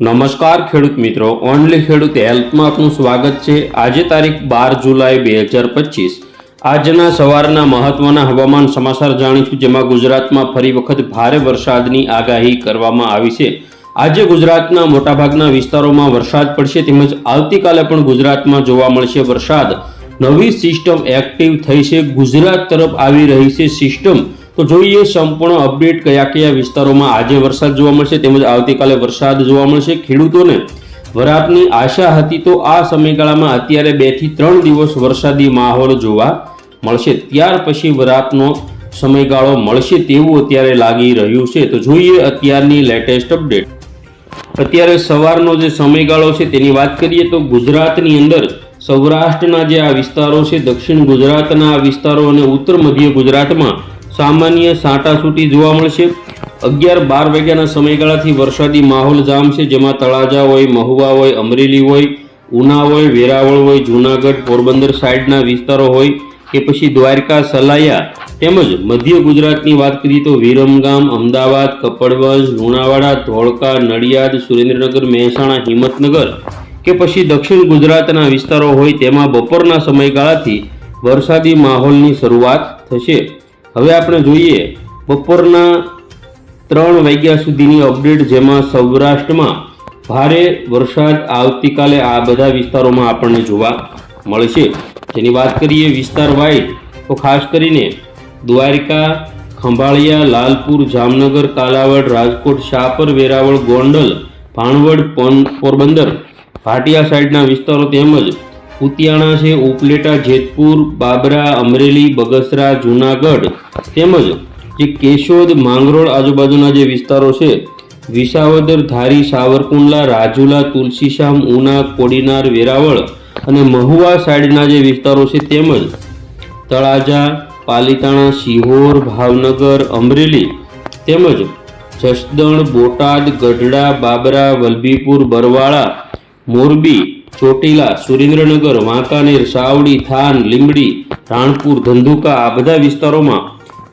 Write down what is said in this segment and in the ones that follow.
નમસ્કાર ખેડૂત મિત્રો, ઓનલી ખેડૂત હેલ્પમાં આપનું સ્વાગત છે. આજે તારીખ બાર જુલાઈ બે હજાર પચીસ. આજના સવારના મહત્વના હવામાન સમાચાર જાણીશું, જેમાં ગુજરાતમાં ફરી વખત ભારે વરસાદની આગાહી કરવામાં આવી છે. આજે ગુજરાતના મોટાભાગના વિસ્તારોમાં વરસાદ પડશે, તેમજ આવતીકાલે પણ ગુજરાતમાં જોવા મળશે વરસાદ. નવી સિસ્ટમ એક્ટિવ થઈ છે. ગુજરાત તરફ આવી રહી છે સિસ્ટમ. તો જોઈએ સંપૂર્ણ અપડેટ કયા કયા વિસ્તારોમાં આજે વરસાદ જોવા મળશે તેમજ આવતીકાલે વરસાદ જોવા મળશે. ખેડૂતોને વરાપની આશા હતી તો આ સમયગાળામાં અત્યારે બેથી ત્રણ દિવસ વરસાદી માહોલ જોવા મળશે. ત્યાર પછી વરાપનો સમયગાળો મળશે તેવું અત્યારે લાગી રહ્યું છે. તો જોઈએ અત્યારની લેટેસ્ટ અપડેટ. અત્યારે સવારનો જે સમયગાળો છે તેની વાત કરીએ તો ગુજરાતની અંદર સૌરાષ્ટ્રના જે આ વિસ્તારો છે, દક્ષિણ ગુજરાતના આ વિસ્તારો અને ઉત્તર મધ્ય ગુજરાતમાં સામાન્ય સાંટાછૂટી જોવા મળશે. અગિયાર બાર વાગ્યાના સમયગાળાથી વરસાદી માહોલ જામશે જેમાં તળાજા હોય, મહુવા હોય, અમરેલી હોય, ઉના હોય, વેરાવળ હોય, જૂનાગઢ, પોરબંદર સાઈડના વિસ્તારો હોય કે પછી દ્વારકા, સલાયા તેમજ મધ્ય ગુજરાતની વાત કરીએ તો વિરમગામ, અમદાવાદ, કપડવંજ, લુણાવાડા, ધોળકા, નડિયાદ, સુરેન્દ્રનગર, મહેસાણા, હિંમતનગર કે પછી દક્ષિણ ગુજરાતના વિસ્તારો હોય તેમાં બપોરના સમયગાળાથી વરસાદી માહોલની શરૂઆત થશે. હવે આપણે જોઈએ બપોરના ત્રણ વાગ્યા સુધીની અપડેટ જેમાં સૌરાષ્ટ્રમાં ભારે વરસાદ આવતીકાલે આ બધા વિસ્તારોમાં આપણને જોવા મળશે. જેની વાત કરીએ વિસ્તાર વાઇઝ, તો ખાસ કરીને દ્વારકા, ખંભાળિયા, લાલપુર, જામનગર, કાલાવડ, રાજકોટ, શાપર, વેરાવળ, ગોંડલ, ભાણવડ પોરબંદર ભાટિયા સાઈડના વિસ્તારો તેમજ કુતિયાણા છે, ઉપલેટા, જેતપુર, બાબરા, અમરેલી, બગસરા, જૂનાગઢ તેમજ જે કેશોદ, માંગરોળ આજુબાજુના જે વિસ્તારો છે, વિસાવદર, ધારી, સાવરકુંડલા, રાજુલા, તુલસીશામ, ઉના, કોડીનાર, વેરાવળ અને મહુવા સાઈડના જે વિસ્તારો છે તેમજ તળાજા, પાલીતાણા સિહોર ભાવનગર, અમરેલી તેમજ જસદણ, બોટાદ, ગઢડા, બાબરા, વલભીપુર, બરવાળા, મોરબી ચોટીલા, સુરેન્દ્રનગર, વાંકાનેર, સાવડી, થાન, લીંબડી, રાણપુર, ધંધુકા આ બધા વિસ્તારોમાં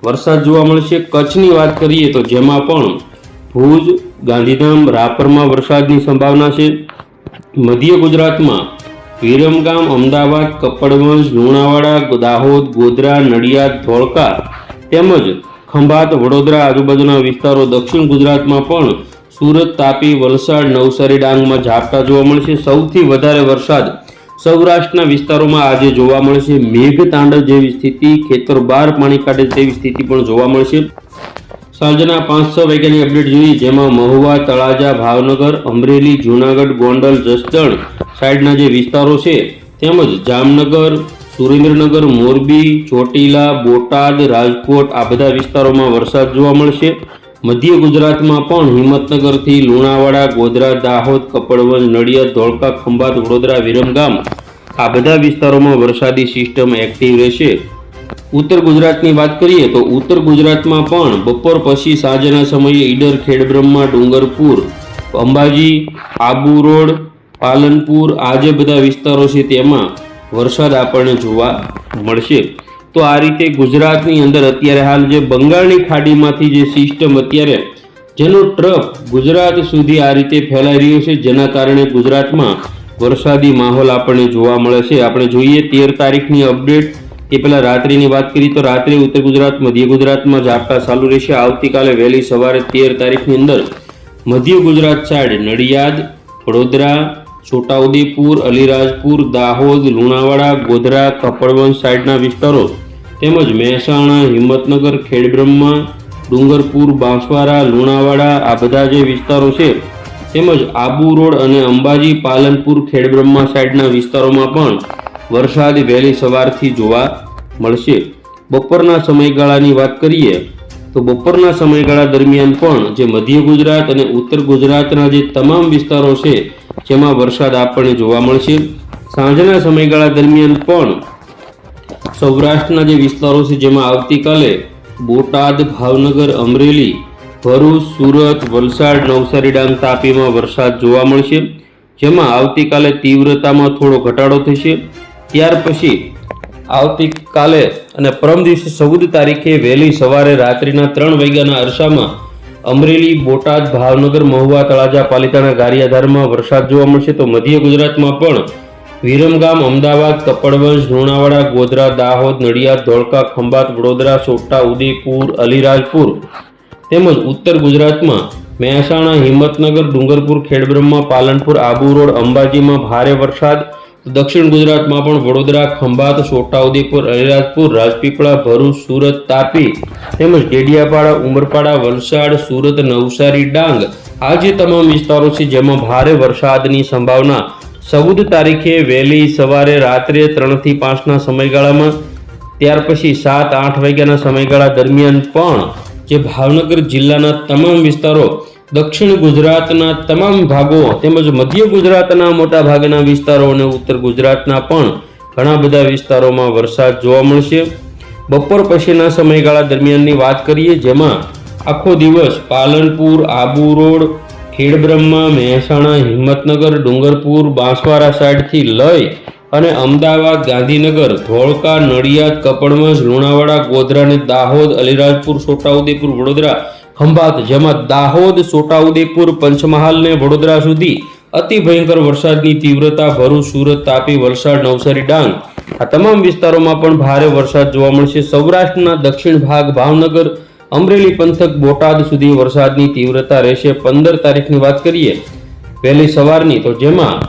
વરસાદ જોવા મળશે. કચ્છની વાત કરીએ તો જેમાં પણ ભુજ, ગાંધીધામ, રાપરમાં વરસાદની સંભાવના છે. મધ્ય ગુજરાતમાં વિરમગામ, અમદાવાદ, કપડવંજ, લુણાવાડા, દાહોદ, ગોધરા, નડિયાદ, ધોળકા તેમજ ખંભાત, વડોદરા આજુબાજુના વિસ્તારો દક્ષિણ ગુજરાતમાં પણ સુરત, તાપી, વલસાડ, નવસારી ડાંગમાં ઝાપટા જોવા મળશે. સૌથી વધારે વરસાદ સૌરાષ્ટ્રના વિસ્તારોમાં આજે જોવા મળશે. મેઘ તાંડવ જેવી સ્થિતિ, ખેતર બહાર પાણી કાઢે તેવી સ્થિતિ પણ જોવા મળશે. સાંજના પાંચ છ વાગ્યાની અપડેટ જોઈએ. જેમાં મહુવા, તળાજા, ભાવનગર, અમરેલી, જૂનાગઢ, ગોંડલ, જસદણ સાઈડના જે વિસ્તારો છે, તેમજ જામનગર, સુરેન્દ્રનગર, મોરબી, ચોટીલા, બોટાદ, રાજકોટ આ બધા વિસ્તારોમાં વરસાદ જોવા મળશે. મધ્ય ગુજરાતમાં પણ હિંમતનગરથી લુણાવાડા, ગોધરા, દાહોદ, કપડવંજ, નડિયાદ, ધોળકા, ખંભાત, વડોદરા વિરમગામ આ બધા વિસ્તારોમાં વરસાદી સિસ્ટમ એક્ટિવ રહેશે. ઉત્તર ગુજરાતની વાત કરીએ તો ઉત્તર ગુજરાતમાં પણ બપોર પછી સાંજના સમયે ઈડર, ખેડબ્રહ્મા, ડુંગરપુર, અંબાજી, આબુ રોડ, પાલનપુર આ જે બધા વિસ્તારો છે તેમાં વરસાદ આપણને જોવા મળશે. તો આ રીતે ગુજરાતની અંદર અત્યારે હાલ જે બંગાળની ખાડીમાંથી જે સિસ્ટમ અત્યારે જેનો ટ્રક ગુજરાત સુધી આ રીતે ફેલાઈ રહ્યો છે, જેના કારણે ગુજરાતમાં વરસાદી માહોલ આપણને જોવા મળે છે. આપણે જોઈએ તેર તારીખની અપડેટ એ પહેલાં રાત્રિની વાત કરીએ તો રાત્રે ઉત્તર ગુજરાત, મધ્ય ગુજરાતમાં ઝાપટા ચાલુ રહેશે. આવતીકાલે વહેલી સવારે તેર તારીખની અંદર મધ્ય ગુજરાત સાઈડ નડિયાદ, વડોદરા, છોટાઉદેપુર, અલીરાજપુર, દાહોદ, લુણાવાડા, ગોધરા કપડવંશ સાઈડના વિસ્તારો તેમજ મહેસાણા, હિંમતનગર, ખેડબ્રહ્મા, ડુંગરપુર, બાંસવાડા, લુણાવાડા આ બધા જે વિસ્તારો છે, તેમજ આબુ રોડ અને અંબાજી, પાલનપુર, ખેડબ્રહ્મા સાઈડના વિસ્તારોમાં પણ વરસાદ વહેલી સવારથી જોવા મળશે. બપોરના સમયગાળાની વાત કરીએ, તો બપોરના સમયગાળા દરમિયાન પણ જે મધ્ય ગુજરાત અને ઉત્તર ગુજરાતના જે તમામ વિસ્તારો છે, જેમાં વરસાદ આપણને જોવા મળશે. સાંજના સમયગાળા દરમિયાન પણ સૌરાષ્ટ્રના જે વિસ્તારો છે, જેમાં આવતીકાલે બોટાદ, ભાવનગર, અમરેલી, ભરૂચ, સુરત, વલસાડ, નવસારી ડાંગ તાપીમાં વરસાદ જોવા મળશે. જેમાં આવતીકાલે તીવ્રતામાં થોડો ઘટાડો થશે. ત્યાર પછી આવતીકાલે અને પરમ દિવસે ચૌદ તારીખે વહેલી સવારે રાત્રિના ત્રણ વાગ્યાના અરસામાં અમરેલી, બોટાદ, ભાવનગર, મહુવા, તળાજા, પાલિતાણા, ગારિયાધારમાં વરસાદ જોવા મળશે. તો મધ્ય ગુજરાતમાં પણ વિરમગામ, અમદાવાદ કપડવંશ લુણાવાડા, ગોધરા, દાહોદ, નડિયાદ, ધોળકા, ખંભાત, વડોદરા, સોટા, ઉદયપુર, અલીરાજપુર તેમજ ઉત્તર ગુજરાતમાં મહેસાણા, હિંમતનગર, ડુંગરપુર, ખેડબ્રહ્મા, પાલનપુર, આબુ રોડ, અંબાજીમાં ભારે વરસાદ. દક્ષિણ ગુજરાતમાં પણ વડોદરા, ખંભાત છોટાઉદેપુર અલીરાજપુર, રાજપીપળા, ભરૂચ, સુરત, તાપી તેમજ ડેડિયાપાડા, ઉમરપાડા, વલસાડ, સુરત, નવસારી, ડાંગ. આ જે તમામ વિસ્તારો છે, જેમાં ભારે વરસાદની સંભાવના ચૌદ તારીખે વહેલી સવારે રાત્રે ત્રણથી પાંચના સમયગાળામાં, ત્યાર પછી સાત, આઠ વાગ્યાના સમયગાળા દરમિયાન પણ જે ભાવનગર જિલ્લાના તમામ વિસ્તારો, દક્ષિણ ગુજરાતના તમામ ભાગો તેમજ મધ્ય ગુજરાતના મોટા ભાગના વિસ્તારો અને ઉત્તર ગુજરાતના પણ ઘણા બધા વિસ્તારોમાં વરસાદ જોવા મળશે. બપોર પછીના સમયગાળા દરમિયાનની વાત કરીએ જેમાં આખો દિવસ પાલનપુર, આબુ રોડ ખેડબ્રહ્મા મહેસાણા, હિંમતનગર, ડુંગરપુર, બાંસવાડા સાઈડથી લઈ અને અમદાવાદ, ગાંધીનગર, ધોળકા, નડિયાદ કપડમજ લુણાવાડા, ગોધરા અને દાહોદ, અલીરાજપુર, છોટાઉદેપુર, વડોદરા ખંભાત, જેમાં દાહોદ, છોટાઉદેપુર, પંચમહાલ ને વડોદરા સુધી અતિ ભયંકર વરસાદની તીવ્રતા, ભરૂચ, સુરત, તાપી, વલસાડ, નવસારી, ડાંગ આ તમામ વિસ્તારોમાં પણ ભારે વરસાદ જોવા મળશે. સૌરાષ્ટ્રના દક્ષિણ ભાગ ભાવનગર અમરેલી પંથક બોટાદ સુધી વરસાદની તીવ્રતા રહેશે. પંદર તારીખની વાત કરીએ, વહેલી સવારની, તો જેમાં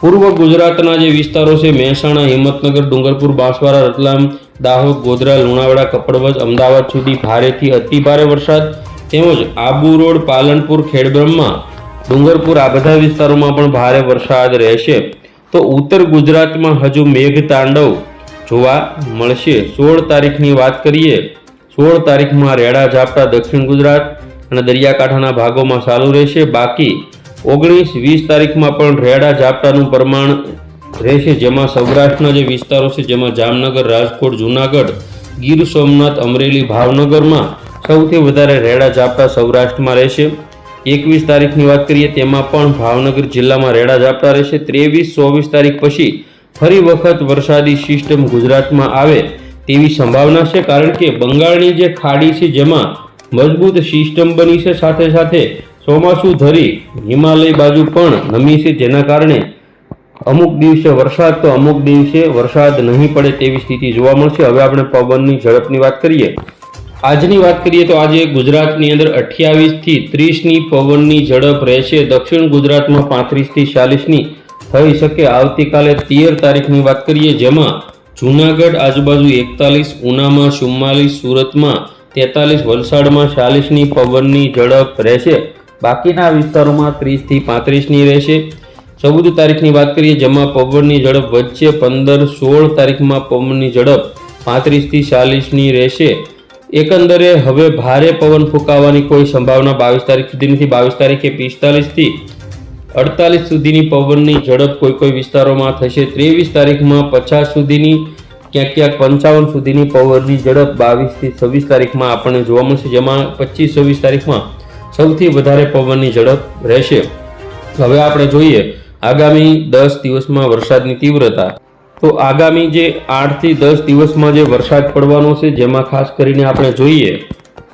પૂર્વ ગુજરાતના જે વિસ્તારો છે, મહેસાણા, હિંમતનગર, ડુંગરપુર, બાંસવાડા, રતલામ, દાહોદ, ગોધરા, લુણાવાડા, કપડવજ, અમદાવાદ સુધી ભારેથી અતિ ભારે વરસાદ. તેમજ આબુ રોડ, પાલનપુર, ખેડબ્રહ્મા, ડુંગરપુર, આ બધા વિસ્તારોમાં પણ ભારે વરસાદ રહેશે. તો ઉત્તર ગુજરાતમાં હજુ મેઘ તાંડવ જોવા મળશે. સોળ તારીખની વાત કરીએ સોળ તારીખમાં રેડા, ઝાપટા, દક્ષિણ ગુજરાત અને દરિયાકાંઠાના ભાગોમાં ચાલુ રહેશે. બાકી ઓગણીસ, વીસ તારીખમાં પણ રેડા, ઝાપટાનું પ્રમાણ રહેશે, જેમાં સૌરાષ્ટ્રના જે વિસ્તારો છે, જેમાં જામનગર, રાજકોટ, જુનાગઢ, ગીર સોમનાથ, અમરેલી, ભાવનગરમાં સૌથી વધારે રેડા, ઝાપટા સૌરાષ્ટ્રમાં રહેશે. એકવીસ તારીખની વાત કરીએ, તેમાં પણ ભાવનગર જિલ્લામાં રેડા, ઝાપટા રહેશે. ત્રેવીસ, ચોવીસ તારીખ પછી ફરી વખત વરસાદી સિસ્ટમ ગુજરાતમાં આવે. તેવી સંભાવના છે કારણ કે બંગાળની જે ખાડી છે જેમાં મજબૂત સિસ્ટમ બની છે, સાથે સાથે ચોમાસું ધરી હિમાલય બાજુ પણ નમી છે, જેના કારણે અમુક દિવસે વરસાદ તો અમુક દિવસે વરસાદ નહીં પડે તેવી સ્થિતિ જોવા મળશે. હવે આપણે પવનની ઝડપની વાત કરીએ. આજની વાત કરીએ તો આજે ગુજરાતની અંદર અઠ્યાવીસથી ત્રીસની પવનની ઝડપ રહેશે. દક્ષિણ ગુજરાતમાં પાંત્રીસથી ચાલીસની થઈ શકે. આવતીકાલે તેર તારીખની વાત કરીએ જેમાં જુનાગઢ આજુબાજુ એકતાલીસ, ઉનામાં ચુમ્માલીસ, સુરતમાં તેતાલીસ, વલસાડમાં ચાલીસની પવનની ઝડપ રહેશે. બાકીના વિસ્તારોમાં ત્રીસથી પાંત્રીસની રહેશે. ચૌદ તારીખની વાત કરીએ, જેમાં પવનની ઝડપ વચ્ચે પંદર, સોળ તારીખમાં પવનની ઝડપ પાંત્રીસથી ચાલીસની રહેશે. એકંદરે હવે ભારે પવન ફૂંકાવાની કોઈ સંભાવના બાવીસ તારીખ સુધી નથી. બાવીસ તારીખે પિસ્તાલીસથી અડતાલીસ સુધીની પવનની ઝડપ કોઈ કોઈ વિસ્તારોમાં થશે. ત્રેવીસ તારીખમાં પચાસ સુધીની, ક્યાંક ક્યાંક પંચાવન સુધીની પવનની ઝડપ. બાવીસથી છવ્વીસ તારીખમાં આપણને જોવા મળશે, જેમાં પચીસ છવ્વીસ તારીખમાં સૌથી વધારે પવનની ઝડપ રહેશે. હવે આપણે જોઈએ આગામી દસ દિવસમાં વરસાદની તીવ્રતા. તો આગામી જે આઠથી દસ દિવસમાં જે વરસાદ પડવાનો છે, જેમાં ખાસ કરીને આપણે જોઈએ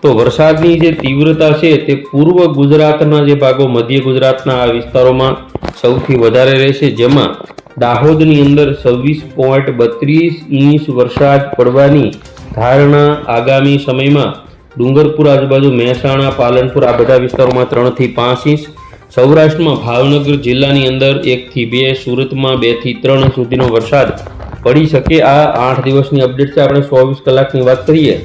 તો વરસાદની જે તીવ્રતા છે તે પૂર્વ ગુજરાતના જે ભાગો, મધ્ય ગુજરાતના આ વિસ્તારોમાં સૌથી વધારે રહેશે, જેમાં દાહોદની અંદર છવ્વીસ પોઈન્ટ બત્રીસ ઇંચ વરસાદ પડવાની ધારણા આગામી સમયમાં ડુંગરપુર આજુબાજુ, મહેસાણા, પાલનપુર, આ બધા વિસ્તારોમાં ત્રણથી પાંચ ઇંચ. સૌરાષ્ટ્રમાં ભાવનગર જિલ્લાની અંદર એકથી બે, સુરતમાં બેથી ત્રણ સુધીનો વરસાદ પડી શકે. આ આઠ દિવસની અપડેટ છે. આપણે ચોવીસ કલાકની વાત કરીએ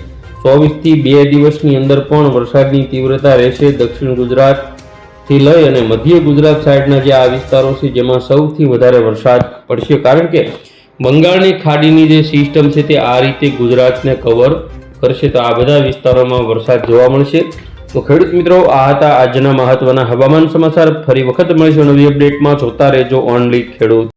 ચોવીસથી બે દિવસની અંદર પણ વરસાદની તીવ્રતા રહેશે દક્ષિણ ગુજરાતથી લઈ અને મધ્ય ગુજરાત સાઈડના જે આ વિસ્તારો છે, જેમાં સૌથી વધારે વરસાદ પડશે. કારણ કે બંગાળની ખાડીની જે સિસ્ટમ છે, તે આ રીતે ગુજરાતને કવર કરશે. તો આ બધા વિસ્તારોમાં વરસાદ જોવા મળશે. તો ખેડૂત મિત્રો, આ હતા આજના મહત્વના હવામાન સમાચાર. ફરી વખત મળીશું નવી અપડેટમાં. જોતા રહેજો ઓનલી ખેડૂત.